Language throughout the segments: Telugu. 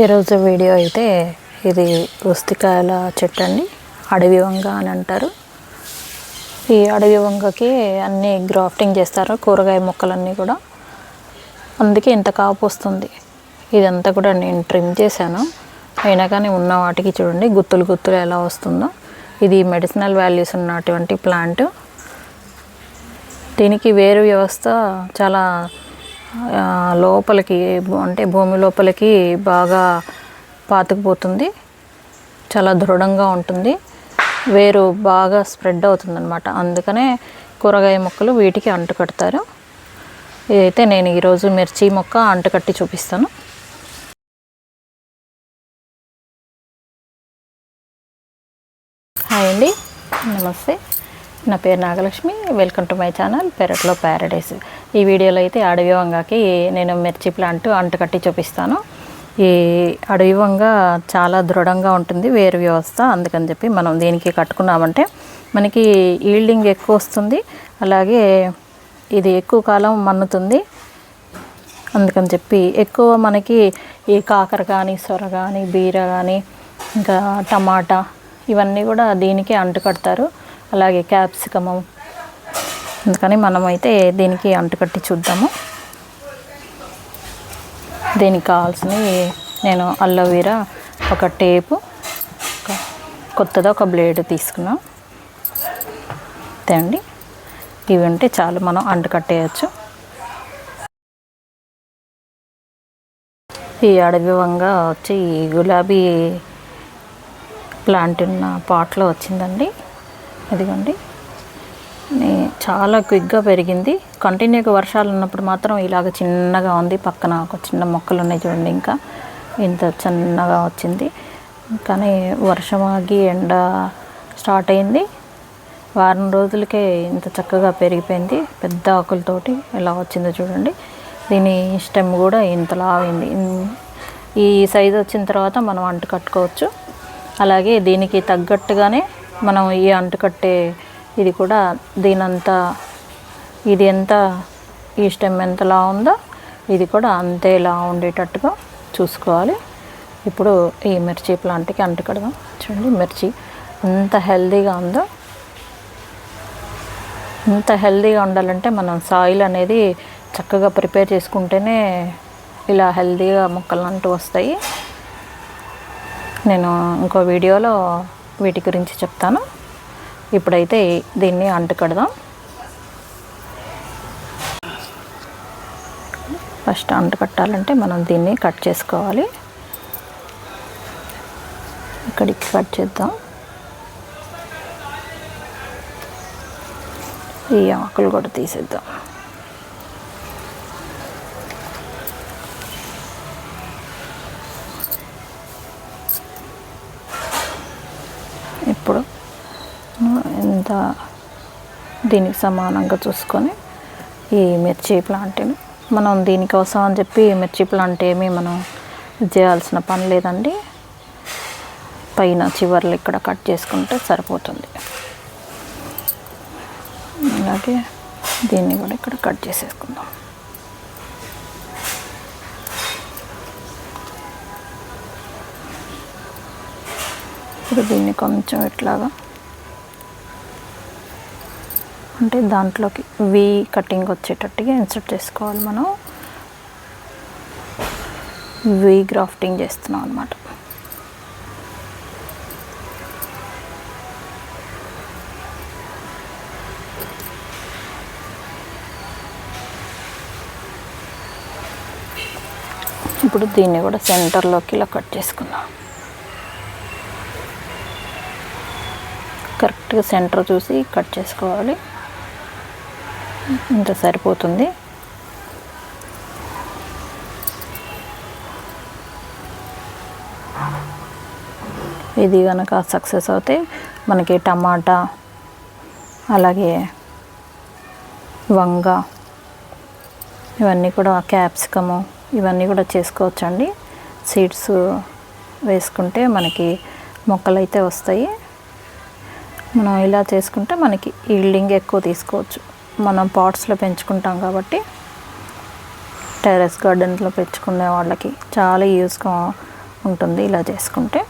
ఈరోజు వీడియో అయితే ఇది ఉస్తికాయల చెట్టు అండి అడవి వంగ అని అంటారు. ఈ అడవి వంగకి అన్ని గ్రాఫ్టింగ్ చేస్తారు కూరగాయ మొక్కలన్నీ కూడా. అందుకే ఇంత కాపు వస్తుంది. ఇదంతా కూడా నేను ట్రిమ్ చేశాను. అయినా కానీ ఉన్న వాటికి చూడండి గుత్తులు గుత్తులు ఎలా వస్తుందో. ఇది మెడిసినల్ వాల్యూస్ ఉన్నటువంటి ప్లాంట్. దీనికి వేరు వ్యవస్థ చాలా లోపలికి అంటే భూమి లోపలికి బాగా పాతుకుపోతుంది. చాలా దృఢంగా ఉంటుంది. వేరు బాగా స్ప్రెడ్ అవుతుంది అనమాట అందుకనే కూరగాయ మొక్కలు వీటికి అంటుకడతారు ఇదైతే నేను ఈరోజు మిర్చి మొక్క అంటుకట్టి చూపిస్తాను. హాయ్ అండి. నమస్తే. నా పేరు Nagalakshmi. Welcome to my channel పెరట్లో ప్యారడైస్. ఈ వీడియోలో అయితే అడవి వంగకి నేను మిర్చి ప్లాంట్ అంటుకట్టి చూపిస్తాను. ఈ అడవి వంగ చాలా దృఢంగా ఉంటుంది వేరు వ్యవస్థ. అందుకని చెప్పి మనం దీనికి కట్టుకున్నామంటే మనకి ఈల్డింగ్ ఎక్కువ వస్తుంది అలాగే ఇది ఎక్కువ కాలం మన్నుతుంది. అందుకని చెప్పి ఎక్కువ మనకి ఈ కాకర కానీ సొర కానీ బీర కానీ ఇంకా టమాటా ఇవన్నీ కూడా దీనికి అంటుకడతారు అలాగే క్యాప్సికము అందుకని మనమైతే దీనికి అంటుకట్టి చూద్దాము. దీనికి కావాల్సినవి నేను అల్లవీరా ఒక టేపు కొత్తగా కొత్తది ఒక బ్లేడ్ తీసుకున్నాం. అంతే అండి ఇవి ఉంటే చాలు మనం అంటుకట్టేయచ్చు. ఈ అడవి వంగ వచ్చి గులాబీ ప్లాంట్ ఉన్న పాట్లో వచ్చిందండి. ఇదిగోండి. చాలా క్విక్గా పెరిగింది. కంటిన్యూగా వర్షాలు ఉన్నప్పుడు మాత్రం ఇలాగ చిన్నగా ఉంది. పక్కన ఒక చిన్న మొక్కలు ఉన్నాయి చూడండి ఇంకా. ఇంత చిన్నగా వచ్చింది. కానీ వర్షం ఆగి ఎండ స్టార్ట్ అయింది. వారం రోజులకే ఇంత చక్కగా పెరిగిపోయింది. పెద్ద ఆకులతోటి ఎలా వచ్చిందో చూడండి. దీని స్టెమ్ కూడా ఇంతలా అయింది. ఈ సైజు వచ్చిన తర్వాత మనం అంటు కట్టుకోవచ్చు. అలాగే దీనికి తగ్గట్టుగానే మనం ఈ అంటు కట్టే ఇది కూడా దీనంతా ఇది ఎంత ఈ స్టెమ్ ఎంతలా ఉందో ఇది కూడా అంతేలా ఉండేటట్టుగా చూసుకోవాలి. ఇప్పుడు ఈ మిర్చి ప్లాంట్కి అంటు కడదాం. చూడండి మిర్చి ఎంత హెల్దీగా ఉందో. ఇంత హెల్దీగా ఉండాలంటే మనం సాయిల్ అనేది చక్కగా ప్రిపేర్ చేసుకుంటేనే ఇలా హెల్దీగా మొక్కలు అంటూ వస్తాయి. నేను ఇంకో వీడియోలో వీటి గురించి చెప్తాను. ఇప్పుడైతే దీన్ని అంటుకడదాం. ఫస్ట్ అంటు కట్టాలంటే మనం దీన్ని కట్ చేసుకోవాలి. ఇక్కడికి కట్ చేద్దాం. ఈ ఆకులు కూడా తీసేద్దాం. ఇప్పుడు ఎంత దీనికి సమానంగా చూసుకొని ఈ మిర్చి ప్లాంట్ని మనం దీనికోసం అని చెప్పి మిర్చి ప్లాంట్ ఏమీ మనం చేయాల్సిన పని లేదండి. పైన చివర్లు ఇక్కడ కట్ చేసుకుంటే సరిపోతుంది. అలాగే దీన్ని కూడా ఇక్కడ కట్ చేసేసుకుందాం. ఇప్పుడు దీన్ని కొంచెం ఇట్లాగా అంటే దాంట్లోకి వి కటింగ్ వచ్చేటట్టుగా ఇన్సర్ట్ చేసుకోవాలి మనం. వి గ్రాఫ్టింగ్ చేస్తున్నాం అనమాట ఇప్పుడు దీన్ని కూడా సెంటర్లోకి ఇలా కట్ చేసుకుందాం. కరెక్ట్గా సెంటర్ చూసి కట్ చేసుకోవాలి. ఇంత సరిపోతుంది. ఇది కనుక సక్సెస్ అవుతే మనకి టమాటా అలాగే వంగ ఇవన్నీ కూడా క్యాప్సికము ఇవన్నీ కూడా చేసుకోవచ్చండి. సీడ్స్ వేసుకుంటే మనకి మొక్కలు అయితే వస్తాయి. మనం ఇలా చేసుకుంటే మనకి ఈల్డింగ్ ఎక్కువ తీసుకోవచ్చు. మనం పాట్స్లో పెంచుకుంటాం కాబట్టి టెర్రస్ గార్డెన్లో పెంచుకునే వాళ్ళకి చాలా యూస్గా ఉంటుంది ఇలా చేసుకుంటే.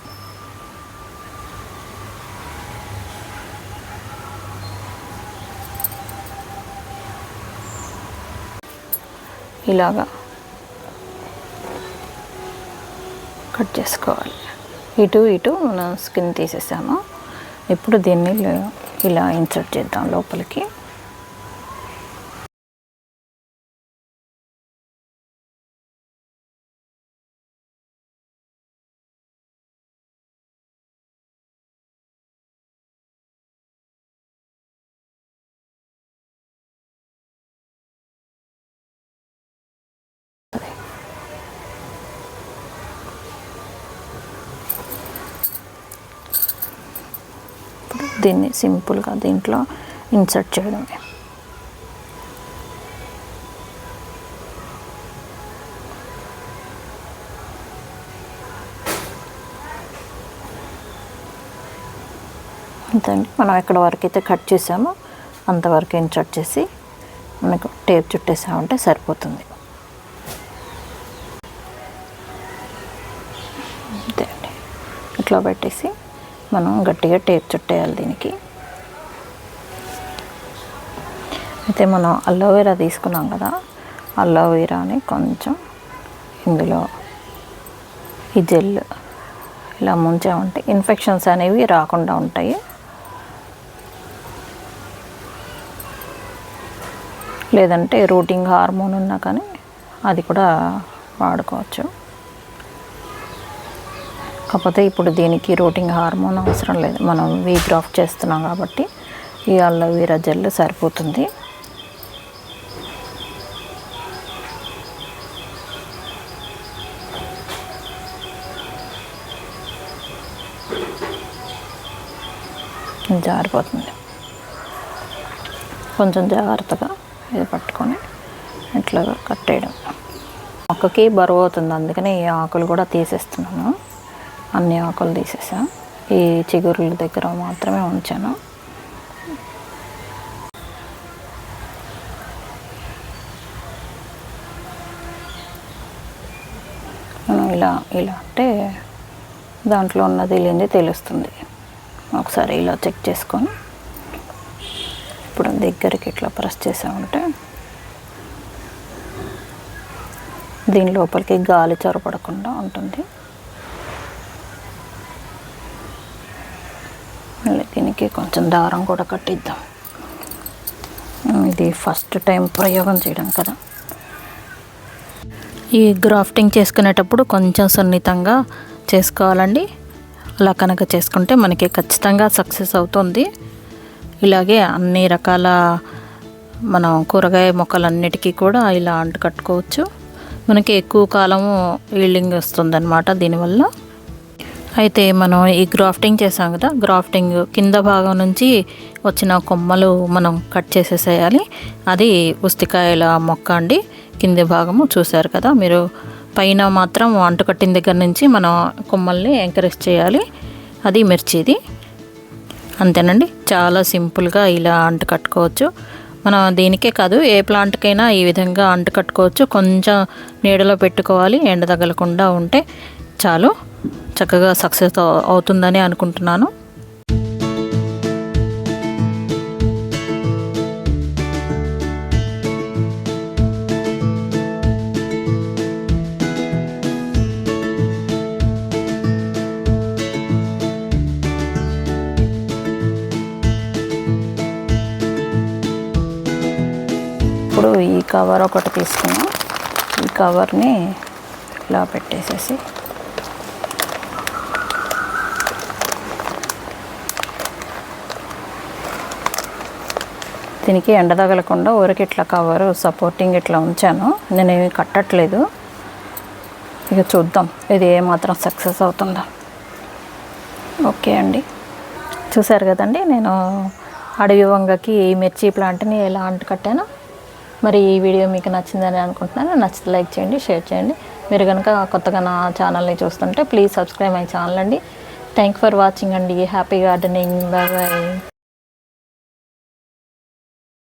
ఇలాగా కట్ చేసుకోవాలి. ఇటు ఇటు మనం స్కిన్ తీసేసాము ఇప్పుడు దీన్ని ఇలా- ఇలా ఇన్సర్ట్ చేద్దాం లోపలికి. దీన్ని సింపుల్గా దీంట్లో ఇన్సర్ట్ చేయడమే. అంతే అండి మనం ఎక్కడ వరకు అయితే కట్ చేసామో అంతవరకు ఇన్సర్ట్ చేసి మనకు టేప్ చుట్టేసామంటే సరిపోతుంది. అంతే అండి ఇట్లా పెట్టేసి మనం గట్టిగా టేప్ చుట్టేయాలి దీనికి. అయితే మనం అలోవెరా తీసుకున్నాం కదా అలోవెరాని కొంచెం ఇందులో ఈ జెల్ ఇలా ముంచామంటే ఇన్ఫెక్షన్స్ అనేవి రాకుండా ఉంటాయి. లేదంటే రూటింగ్ హార్మోన్ ఉన్నా కానీ అది కూడా వాడుకోవచ్చు. కాకపోతే ఇప్పుడు దీనికి రూటింగ్ హార్మోన్ అవసరం లేదు. మనం వీ గ్రాఫ్ చేస్తున్నాం కాబట్టి ఈ అల్లవీరా జెల్ సరిపోతుంది. జారిపోతుంది. కొంచెం జాగ్రత్తగా ఇది పట్టుకొని ఇట్లా కట్టేయడం. మొక్కకి బరువు అవుతుంది. అందుకని ఈ ఆకులు కూడా తీసేస్తున్నాను. అన్ని ఆకులు తీసేసా. ఈ చిగురుల దగ్గర మాత్రమే ఉంచాను. మనం ఇలా ఇలా అంటే దాంట్లో ఉన్నది లేనిది తెలుస్తుంది. ఒకసారి ఇలా చెక్ చేసుకొని ఇప్పుడు దగ్గరికి ఇట్లా ప్రెస్ చేసామంటే దీని లోపలికి గాలి చొరపడకుండా ఉంటుంది. దీనికి కొంచెం దారం కూడా కట్టిద్దాం. ఇది ఫస్ట్ టైం ప్రయోగం చేయడం కదా. ఈ గ్రాఫ్టింగ్ చేసుకునేటప్పుడు కొంచెం సున్నితంగా చేసుకోవాలండి. అలా కనుక చేసుకుంటే మనకి ఖచ్చితంగా సక్సెస్ అవుతుంది. ఇలాగే అన్ని రకాల మనం కూరగాయ మొక్కలన్నిటికీ కూడా ఇలా అంటు కట్టుకోవచ్చు. మనకి ఎక్కువ కాలము ఈల్డింగ్ వస్తుందన్నమాట దీనివల్ల. అయితే మనం ఈ గ్రాఫ్టింగ్ చేసాం కదా గ్రాఫ్టింగ్ కింద భాగం నుంచి వచ్చిన కొమ్మలు మనం కట్ చేసేసేయాలి. అది ఉస్తికాయల మొక్క అండి. కింది భాగము చూశారు కదా మీరు పైన మాత్రం అంటు కట్టిన దగ్గర నుంచి మనం కొమ్మల్ని ఎంకరేజ్ చేయాలి. అది మిర్చిది. అంతేనండి చాలా సింపుల్గా ఇలా అంటు కట్టుకోవచ్చు. మనం దీనికే కాదు ఏ ప్లాంట్కైనా ఈ విధంగా అంటు కట్టుకోవచ్చు. కొంచెం నీడలో పెట్టుకోవాలి ఎండ తగలకుండా ఉంటే చాలు. చక్కగా సక్సెస్ అవుతుందని అనుకుంటున్నాను. ఇప్పుడు ఈ కవర్ ఒకటి తీసుకున్నాం. ఈ కవర్ని ఇలా పెట్టేసేసి దీనికి ఎండ తగలకుండా ఊరికి ఇట్లా కవర్ సపోర్టింగ్ ఇట్లా ఉంచాను. నేనేమి కట్టట్లేదు. ఇక చూద్దాం ఇది ఏమాత్రం సక్సెస్ అవుతుందా. ఓకే అండి. చూసారు కదండి నేను అడవి వంగకి ఈ మిర్చి ప్లాంట్ని ఎలా అంటు కట్టాను. మరి ఈ వీడియో మీకు నచ్చిందని అనుకుంటున్నాను. నచ్చితే లైక్ చేయండి షేర్ చేయండి. మీరు కనుక కొత్తగా నా ఛానల్ని చూస్తుంటే ప్లీజ్ సబ్స్క్రైబ్ మై ఛానల్ అండి. థ్యాంక్ ఫర్ వాచింగ్ అండి. Happy gardening bye